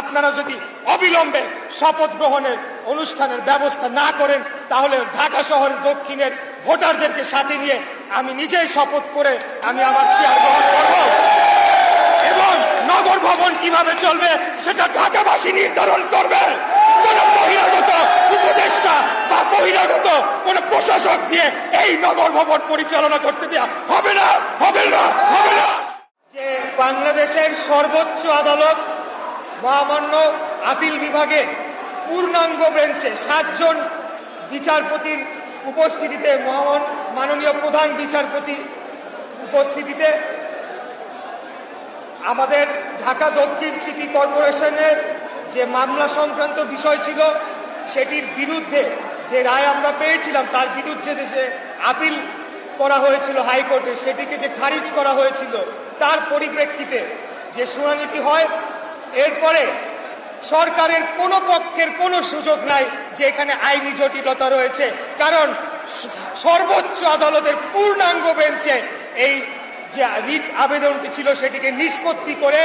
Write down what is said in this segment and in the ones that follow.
আপনারা যদি অবিলম্বে শপথ গ্রহণের অনুষ্ঠানের ব্যবস্থা না করেন, তাহলে ঢাকা শহরের দক্ষিণের ভোটারদেরকে সাথে নিয়ে আমি নিজেই শপথ করে আমি আমার চেয়ার গ্রহণ করব। এবং নগর ভবন কীভাবে চলবে, সেটা ঢাকাবাসী নির্ধারণ করবে। উপদেষ্টা বা প্রশাসক দিয়ে এই নগর ভবন পরিচালনা করতে দেওয়া হবে না হবে না হবে না। যে বাংলাদেশের সর্বোচ্চ আদালত মহামান্য আপিল বিভাগে পূর্ণাঙ্গ বেঞ্চে সাতজন বিচারপতির উপস্থিতিতে মহামান মাননীয় প্রধান বিচারপতি উপস্থিতিতে আমাদের ঢাকা দক্ষিণ সিটি কর্পোরেশনের যে মামলা সংক্রান্ত বিষয় ছিল, সেটির বিরুদ্ধে যে রায় আমরা পেয়েছিলাম, তার বিরুদ্ধে যে আপিল করা হয়েছিল হাইকোর্টে, সেটিকে যে খারিজ করা হয়েছিল, তার পরিপ্রেক্ষিতে যে শুনানিটি হয় এরপরে সরকারের কোনো পক্ষের কোনো সুযোগ নাই যে এখানে আইনি জটিলতা রয়েছে। কারণ সর্বোচ্চ আদালতের পূর্ণাঙ্গ বেঞ্চে এই যে রিট আবেদনটি ছিল সেটিকে নিষ্পত্তি করে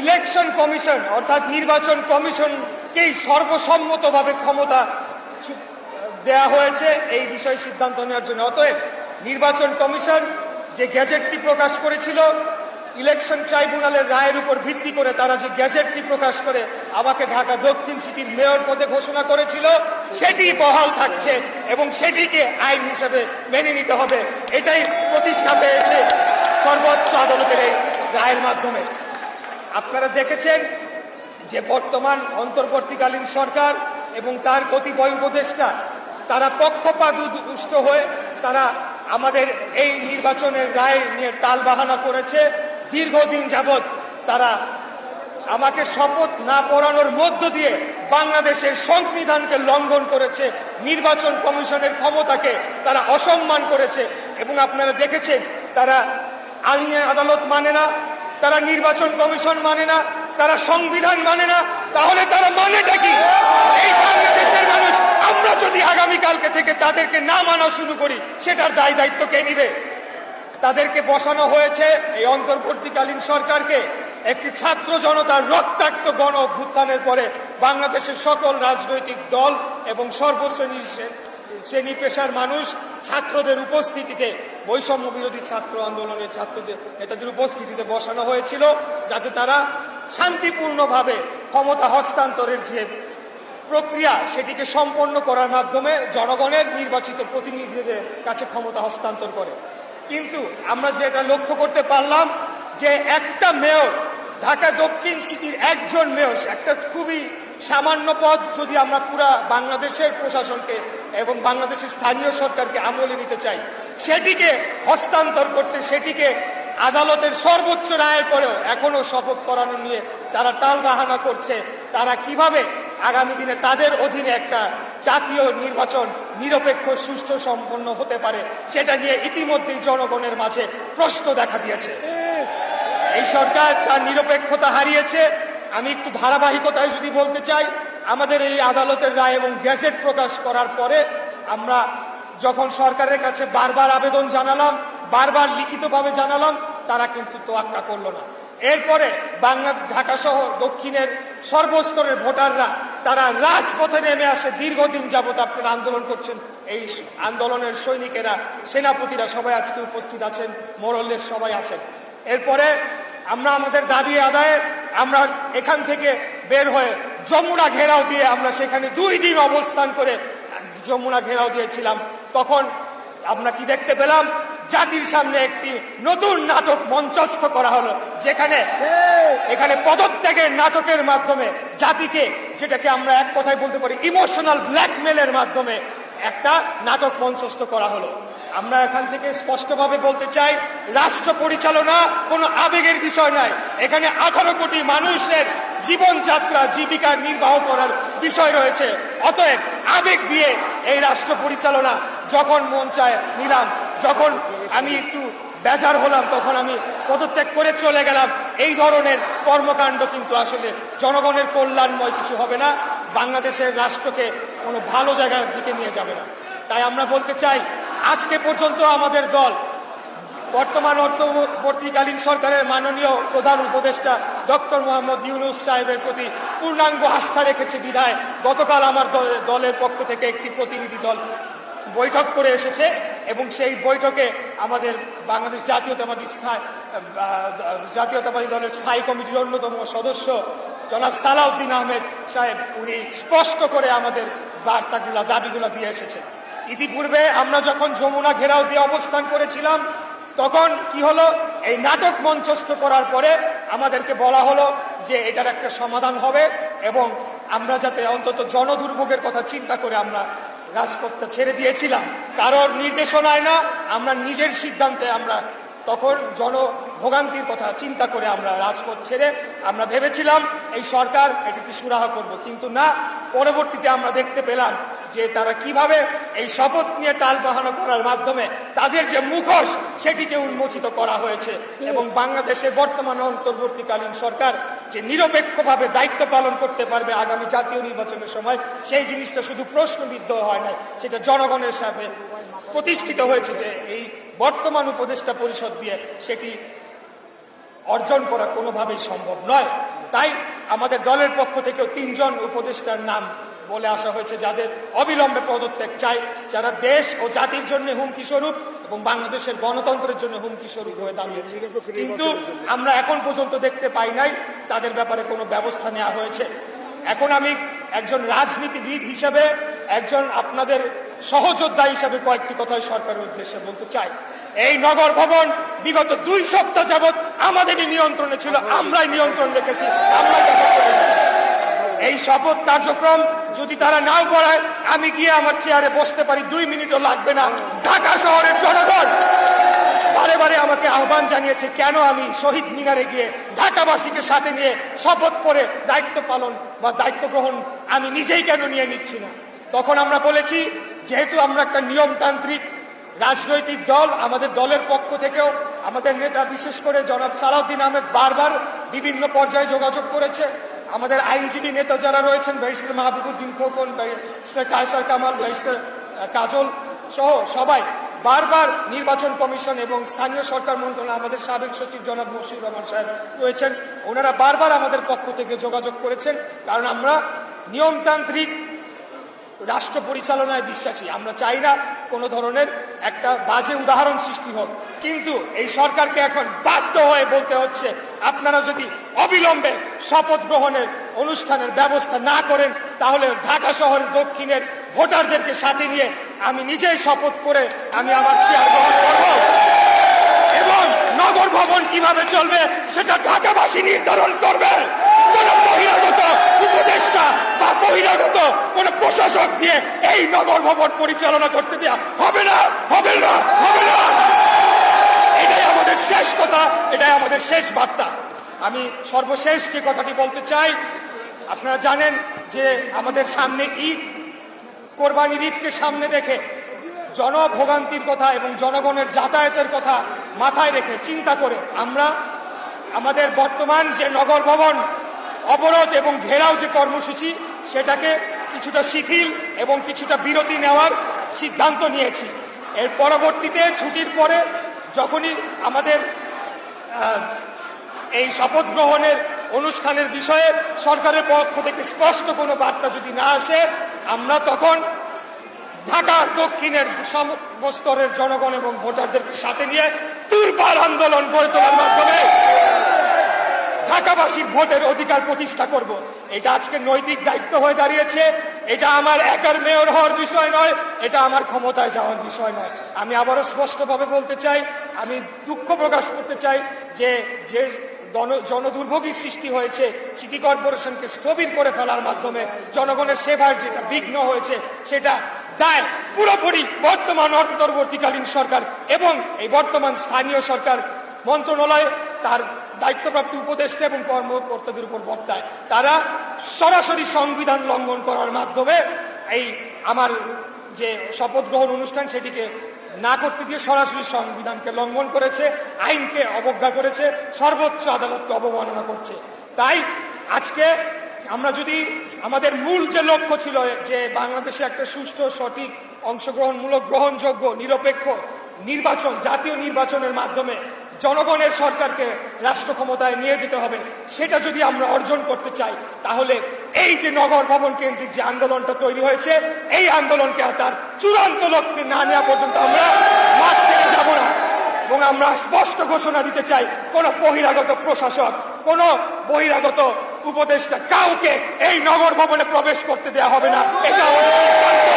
ইলেকশন কমিশন অর্থাৎ নির্বাচন কমিশনকেই সর্বসম্মতভাবে ক্ষমতা দেয়া হয়েছে। এই বিষয়ে সিদ্ধান্ত নেওয়ার জন্য। অতএব নির্বাচন কমিশন যে গ্যাজেটটি প্রকাশ করেছিল ইলেকশন ট্রাইব্যুনালের রায়ের উপর ভিত্তি করে তারা যে গ্যাজেটটি প্রকাশ করে, আমাকে ঢাকা দক্ষিণ সিটির মেয়র পদে ঘোষণা করেছিল, সেটি বহাল থাকছে এবং সেটিকে আইন হিসেবে মেনে নিতে হবে। এটাই প্রতিষ্ঠা পেয়েছে সর্বোচ্চ আদালতের এই রায়ের মাধ্যমে। আপনারা দেখেছেন যে বর্তমান অন্তর্বর্তীকালীন সরকার এবং তার কতিপয় উপদেষ্টা, তারা পক্ষপাত দুষ্ট হয়ে তারা আমাদের এই নির্বাচনের রায় নিয়ে টালবাহানা করেছে। দীর্ঘদিন যাবৎ তারা আমাকে শপথ না পড়ানোর মধ্য দিয়ে বাংলাদেশের সংবিধানকে লঙ্ঘন করেছে, নির্বাচন কমিশনের ক্ষমতাকে তারা অসম্মান করেছে এবং আপনারা দেখেছেন তারা আইনের আদালত মানে না, তারা নির্বাচন কমিশন মানে না, তারা সংবিধান মানে না, তাহলে তারা মানেটা কি? এই বাংলাদেশের মানুষ, আমরা যদি আগামীকালকে থেকে তাদেরকে না মানা শুরু করি, সেটার দায় দায়িত্ব কে নিবে? তাদেরকে বসানো হয়েছে এই অন্তর্বর্তীকালীন সরকারকে। একটি ছাত্র জনতার রক্তাক্ত গণ অভ্যুত্থানের পরে বাংলাদেশের সকল রাজনৈতিক দল এবং সর্বশ্রেণীর শ্রে- শ্রেণি পেশার মানুষ ছাত্রদের উপস্থিতিতে, বৈষম্য বিরোধী ছাত্র আন্দোলনের ছাত্রদের, নেতাদের উপস্থিতিতে বসানো হয়েছিল যাতে তারা শান্তিপূর্ণভাবে ক্ষমতা হস্তান্তরের যে প্রক্রিয়া সেটিকে সম্পন্ন করার মাধ্যমে জনগণের নির্বাচিত প্রতিনিধিদের কাছে ক্ষমতা হস্তান্তর করে। কিন্তু আমরা যেটা লক্ষ্য করতে পারলাম যে একটা মেয়র, ঢাকা দক্ষিণ সিটির একজন মেয়র, একটা খুবই সামান্য পদ যদি আমরা পুরা বাংলাদেশের প্রশাসনকে এবং বাংলাদেশের স্থানীয় সরকারকে আমলে নিতে চাই, সেটিকে হস্তান্তর করতে, সেটিকে আদালতের সর্বোচ্চ রায়ের পরেও এখনও শপথ করানো নিয়ে তারা টাল বাহানা করছে। তারা কীভাবে আগামী দিনে তাদের অধীনে একটা জাতীয় নির্বাচন নিরপেক্ষ, সুষ্ঠু, সম্পন্ন হতে পারে, সেটা নিয়ে ইতিমধ্যেই জনগণের মাঝে প্রশ্ন দেখা দিয়েছে। এই সরকার তার নিরপেক্ষতা হারিয়েছে। আমি একটু ধারাবাহিকতায় যদি বলতে চাই, আমাদের এই আদালতের রায় এবং গ্যাজেট প্রকাশ করার পরে আমরা যখন সরকারের কাছে বারবার আবেদন জানালাম, বারবার লিখিতভাবে জানালাম, তারা কিন্তু তোয়াক্কা করল না। এরপরে বাংলা ঢাকা সহ দক্ষিণের সর্বস্তরের ভোটাররা তারা রাজপথে নেমে আসে, দীর্ঘদিন যাবত আপনারা আন্দোলন করছেন। এই আন্দোলনের সৈনিকেরা, সেনাপতিরা সবাই আজকে উপস্থিত আছেন মোরল্লের সবাই আছেন। এরপরে আমরা আমাদের দাবি আদায়ে আমরা এখান থেকে বের হয়ে যমুনা ঘেরাও দিয়ে আমরা সেখানে দুই দিন অবস্থান করে যমুনা ঘেরাও দিয়েছিলাম। তখন আমরা কি দেখতে পেলাম? জাতির সামনে একটি নতুন নাটক মঞ্চস্থ করা হলো, যেখানে এখানে পদত্যাগের নাটকের মাধ্যমে জাতিকে, যেটাকে আমরা এক কথায় বলতে পারি ইমোশনাল ব্ল্যাকমেলের মাধ্যমে একটা নাটক মঞ্চস্থ করা হলো। আমরা এখান থেকে স্পষ্টভাবে বলতে চাই, রাষ্ট্র পরিচালনা কোনো আবেগের বিষয় নয়। এখানে আঠারো কোটি মানুষের জীবনযাত্রা, জীবিকা নির্বাহ করার বিষয় রয়েছে। অতএব আবেগ দিয়ে এই রাষ্ট্র পরিচালনা যখন মন চায় নিলাম। যখন আমি একটু বেজার হলাম, তখন আমি পদত্যাগ করে চলে গেলাম। এই ধরনের কর্মকাণ্ড কিন্তু আসলে জনগণের কল্যাণময় কিছু হবে না। বাংলাদেশের রাষ্ট্রকে কোনো ভালো জায়গার দিকে নিয়ে যাবে না। তাই আমরা বলতে চাই, আজকে পর্যন্ত আমাদের দল, বর্তমান অন্তর্বর্তীকালীন সরকারের মাননীয় প্রধান উপদেষ্টা ডক্টর মোহাম্মদ ইউনুস সাহেবের প্রতি পূর্ণাঙ্গ আস্থা রেখেছে বিধায় গতকাল আমার দলের পক্ষ থেকে একটি প্রতিনিধি দল বৈঠক করে এসেছে এবং সেই বৈঠকে আমাদের বাংলাদেশ জাতীয়তাবাদী স্থায়ী জাতীয়তাবাদী দলের স্থায়ী কমিটির অন্যতম সদস্য জনাব সালাউদ্দিন আহমেদ সাহেব, উনি স্পষ্ট করে আমাদের বার্তাগুলা, দাবিগুলো দিয়ে এসেছেন। ইতিপূর্বে আমরা যখন যমুনা ঘেরাও দিয়ে অবস্থান করেছিলাম, তখন কি হলো? এই নাটক মঞ্চস্থ করার পরে আমাদেরকে বলা হলো যে এটার একটা সমাধান হবে এবং আমরা যাতে অন্তত জনদুর্ভোগের কথা চিন্তা করে আমরা রাজপথটা ছেড়ে দিয়েছিলাম। কারোর নির্দেশনায় না, আমরা নিজের সিদ্ধান্তে আমরা তখন জনভোগান্তির কথা চিন্তা করে আমরা রাজপথ ছেড়ে আমরা ভেবেছিলাম, এই সরকার এটিকে সুরাহা করব। কিন্তু না, পরবর্তীতে আমরা দেখতে পেলাম যে তারা কীভাবে এই শপথ নিয়ে টাল বাহানো করার মাধ্যমে তাদের যে মুখোশ, সেটিকে উন্মোচিত করা হয়েছে। এবং বাংলাদেশে বর্তমান অন্তর্বর্তীকালীন সরকার যে নিরপেক্ষভাবে দায়িত্ব পালন করতে পারবে আগামী জাতীয় নির্বাচনের সময়, সেই জিনিসটা শুধু প্রশ্নবিদ্ধ হয় নাই, সেটা জনগণের সাথে প্রতিষ্ঠিত হয়েছে যে এই বর্তমান উপদেষ্টা পরিষদ দিয়ে সেটি অর্জন করা কোনোভাবেই সম্ভব নয়। তাই আমাদের দলের পক্ষ থেকেও তিনজন উপদেষ্টার নাম বলে আসা হয়েছে যাদের অবিলম্বে পদত্যাগ চাই, যারা দেশ ও জাতির জন্য হুমকি স্বরূপ এবং বাংলাদেশের গণতন্ত্রের জন্য হুমকি স্বরূপ হয়ে দাঁড়িয়েছে। কিন্তু আমরা এখন পর্যন্ত দেখতে পাই নাই তাদের ব্যাপারে কোনো ব্যবস্থা নেওয়া হয়েছে। এখন আমি একজন রাজনীতিবিদ হিসেবে, একজন আপনাদের সহযোদ্ধা হিসেবে কয়েকটি কথাই সরকারের উদ্দেশ্যে বলতে চাই। এই নগর ভবন বিগত দুই সপ্তাহ যাবৎ আমাদেরই নিয়ন্ত্রণে ছিল, আমরাই নিয়ন্ত্রণ রেখেছি। এই শপথ কার্যক্রম যদি তারা নাও পড়ায়, আমি গিয়ে আমার চেয়ারে বসতে পারি, দুই মিনিটও লাগবে না। ঢাকা শহরের জনগণ বারে বারে আমাকে আহ্বান জানিয়েছে, কেন আমি শহীদ মিনারে গিয়ে ঢাকাবাসীকে সাথে নিয়ে শপথ করে দায়িত্ব পালন বা দায়িত্ব গ্রহণ আমি নিজেই কেন নিয়ে নিচ্ছি না? তখন আমরা বলেছি, যেহেতু আমরা একটা নিয়মতান্ত্রিক রাজনৈতিক দল, আমাদের দলের পক্ষ থেকেও আমাদের নেতা, বিশেষ করে জনাব সালাউদ্দিন আহমেদ বারবার বিভিন্ন পর্যায়ে যোগাযোগ করেছে। আমাদের আইনজীবী নেতা যারা রয়েছেন, barrister Mahbubuddin Khokon, barrister Kaiser Kamal, barrister Kajal সহ সবাই বারবার নির্বাচন কমিশন এবং স্থানীয় সরকার মন্ত্রণালয়, আমাদের সাবেক সচিব জনাব মুর্শিদ রহমান সাহেব রয়েছেন। ওনারা বারবার আমাদের পক্ষ থেকে যোগাযোগ করেছেন, কারণ আমরা নিয়মতান্ত্রিক রাষ্ট্র পরিচালনায় বিশ্বাসী। আমরা চাই না কোনো ধরনের একটা বাজে উদাহরণ সৃষ্টি হোক। কিন্তু এই সরকারকে এখন বাধ্য হয়ে বলতে হচ্ছে আপনারা যদি অবিলম্বে শপথ গ্রহণের অনুষ্ঠানের ব্যবস্থা না করেন, তাহলে ঢাকা শহরের দক্ষিণের ভোটারদেরকে সাথে নিয়ে আমি নিজেই শপথ করে আমি আমার চেয়ার গ্রহণ করব। এবং নগর ভবন কীভাবে চলবে, সেটা ঢাকাবাসী নির্ধারণ করবে। কোন বহিরাগত উপদেষ্টা বা বহিরাগত কোন প্রশাসক দিয়ে এই নগর ভবন পরিচালনা করতে দেওয়া হবে না হবে না হবে না। এটাই আমাদের শেষ কথা, এটাই আমাদের শেষ বার্তা। আমি সর্বশেষ যে কথাটি বলতে চাই, আপনারা জানেন যে আমাদের সামনে ঈদ, কোরবানির ঈদকে সামনে রেখে জনভোগান্তির কথা এবং জনগণের যাতায়াতের কথা মাথায় রেখে চিন্তা করে আমরা আমাদের বর্তমান যে নগর ভবন, অবরোধ এবং ঘেরাও যে কর্মসূচি, সেটাকে কিছুটা শিথিল এবং কিছুটা বিরতি নেওয়ার সিদ্ধান্ত নিয়েছি। এর পরবর্তীতে ছুটির পরে যখনই আমাদের এই শপথ গ্রহণের অনুষ্ঠানের বিষয়ে সরকারের পক্ষ থেকে স্পষ্ট কোনো বার্তা যদি না আসে, আমরা তখন ঢাকার দক্ষিণের সমস্তরের জনগণ এবং ভোটারদেরকে সাথে নিয়ে দুর্বার আন্দোলন গড়ে তোলার মাধ্যমে ঢাকাবাসীর ভোটের অধিকার প্রতিষ্ঠা করব। এটা আজকে নৈতিক দায়িত্ব হয়ে দাঁড়িয়েছে। এটা আমার একার মেয়র হওয়ার বিষয় নয়, এটা আমার ক্ষমতায় যাওয়ার বিষয় নয়। আমি আবারও স্পষ্টভাবে বলতে চাই, আমি দুঃখ প্রকাশ করতে চাই যে যে জন- জনদুর্ভোগীর সৃষ্টি হয়েছে সিটি কর্পোরেশনকে স্থবির করে ফেলার মাধ্যমে জনগণের সেবার যেটা বিঘ্ন হয়েছে, সেটা দায় পুরোপুরি বর্তমান অন্তর্বর্তীকালীন সরকার এবং এই বর্তমান স্থানীয় সরকার মন্ত্রণালয় তার দায়িত্বপ্রাপ্ত উপদেষ্টা এবং কর্মকর্তাদের উপর বর্তায় তারা সরাসরি সংবিধান লঙ্ঘন করার মাধ্যমে এই আমার যে শপথ গ্রহণ অনুষ্ঠান, সেটিকে না করতে দিয়ে সরাসরি সংবিধানকে লঙ্ঘন করেছে, আইনকে অবজ্ঞা করেছে, সর্বোচ্চ আদালতকে অবমাননা করছে। তাই আজকে আমরা যদি আমাদের মূল যে লক্ষ্য ছিল যে বাংলাদেশে একটা সুষ্ঠু, সঠিক, অংশগ্রহণমূলক, গ্রহণযোগ্য, নিরপেক্ষ নির্বাচন, জাতীয় নির্বাচনের মাধ্যমে জনগণের সরকারকে রাষ্ট্র ক্ষমতায় নিয়ে যেতে হবে, সেটা যদি আমরা অর্জন করতে চাই, তাহলে এই যে নগর ভবন কেন্দ্রিক যে আন্দোলনটা তৈরি হয়েছে, এই আন্দোলনকে তার চূড়ান্ত লক্ষ্যে না নেওয়া পর্যন্ত আমরা মাঠ থেকে যাব না। এবং আমরা স্পষ্ট ঘোষণা দিতে চাই, কোন বহিরাগত প্রশাসক, কোন বহিরাগত উপদেষ্টা কাউকে এই নগর ভবনে প্রবেশ করতে দেওয়া হবে না। এটা আমাদের সিদ্ধান্ত।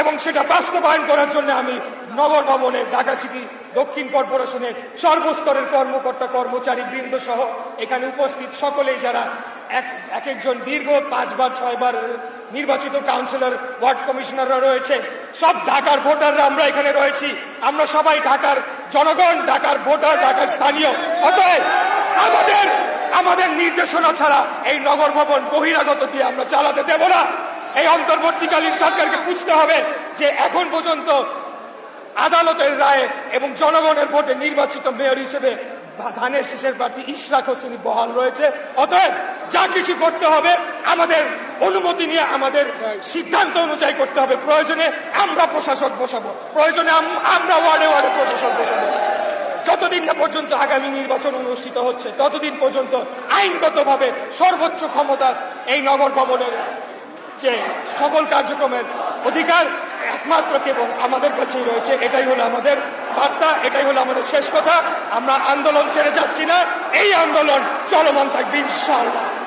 এবং সেটা বাস্তবায়ন করার জন্য আমি নগর ভবনের ঢাকা সিটি, দক্ষিণ কর্পোরেশনের সর্বস্তরের কর্মকর্তা কর্মচারী বৃন্দ সহ এখানে উপস্থিত সকলেই যারা এক এক একজন দীর্ঘ পাঁচবার, ছয়বার নির্বাচিত কাউন্সিলর ওয়ার্ড কমিশনাররা রয়েছে। সব ঢাকার ভোটাররা আমরা এখানে রয়েছি। আমরা সবাই ঢাকার জনগণ, ঢাকার ভোটার, ঢাকার স্থানীয়। অতএব আমাদের আমাদের নির্দেশনা ছাড়া এই নগর ভবন বহিরাগত দিয়ে আমরা চালাতে দেব না। এই অন্তর্বর্তীকালীন সরকারকে বুঝতে হবে যে এখন পর্যন্ত আদালতের রায়ে এবং জনগণের ভোটে নির্বাচিত মেয়র হিসেবে ধানের শেষের প্রার্থী ইশরাক হোসেন বহাল রয়েছে। অতএব যা কিছু করতে হবে, আমাদের অনুমতি নিয়ে আমাদের সিদ্ধান্ত অনুযায়ী করতে হবে। প্রয়োজনে আমরা প্রশাসক বসাবো। প্রয়োজনে আম- আমরা ওয়ার্ডে ওয়ার্ডে প্রশাসক বসাবো। যতদিন না পর্যন্ত আগামী নির্বাচন অনুষ্ঠিত হচ্ছে, ততদিন পর্যন্ত আইনগতভাবে সর্বোচ্চ ক্ষমতা এই নগর ভবনের যে সকল কার্যক্রমের অধিকার একমাত্র কেবল আমাদের কাছেই রয়েছে। এটাই হলো আমাদের বার্তা, এটাই হলো আমাদের শেষ কথা। আমরা আন্দোলন ছেড়ে যাচ্ছি না। এই আন্দোলন চলমান থাকবে, ইনশাআল্লাহ।